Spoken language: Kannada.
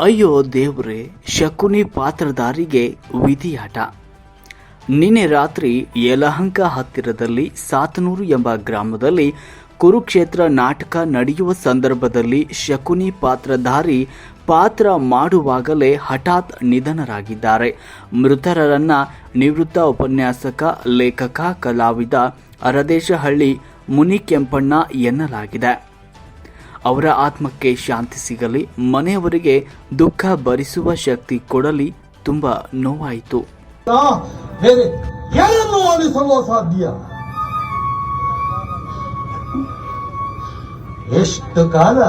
ಅಯ್ಯೋ ದೇವ್ರೆ, ಶಕುನಿ ಪಾತ್ರಧಾರಿಗೆ ವಿಧಿಯಾಟ. ನಿನ್ನೆ ರಾತ್ರಿ ಯಲಹಂಕ ಹತ್ತಿರದಲ್ಲಿ ಸಾತನೂರು ಎಂಬ ಗ್ರಾಮದಲ್ಲಿ ಕುರುಕ್ಷೇತ್ರ ನಾಟಕ ನಡೆಯುವ ಸಂದರ್ಭದಲ್ಲಿ ಶಕುನಿ ಪಾತ್ರಧಾರಿ ಪಾತ್ರ ಮಾಡುವಾಗಲೇ ಹಠಾತ್ ನಿಧನರಾಗಿದ್ದಾರೆ. ಮೃತರನ್ನ ನಿವೃತ್ತ ಉಪನ್ಯಾಸಕ, ಲೇಖಕ, ಕಲಾವಿದ ಅರದೇಶಹಳ್ಳಿ ಮುನಿಕೆಂಪಣ್ಣ ಎನ್ನಲಾಗಿದೆ. ಅವರ ಆತ್ಮಕ್ಕೆ ಶಾಂತಿ ಸಿಗಲಿ ಮನೆಯವರಿಗೆ ದುಃಖ ಭರಿಸುವ ಶಕ್ತಿ ಕೊಡಲಿ ತುಂಬಾ ನೋವಾಯಿತು. ಸಾಧ್ಯ. ಎಷ್ಟು ಕಾಲ?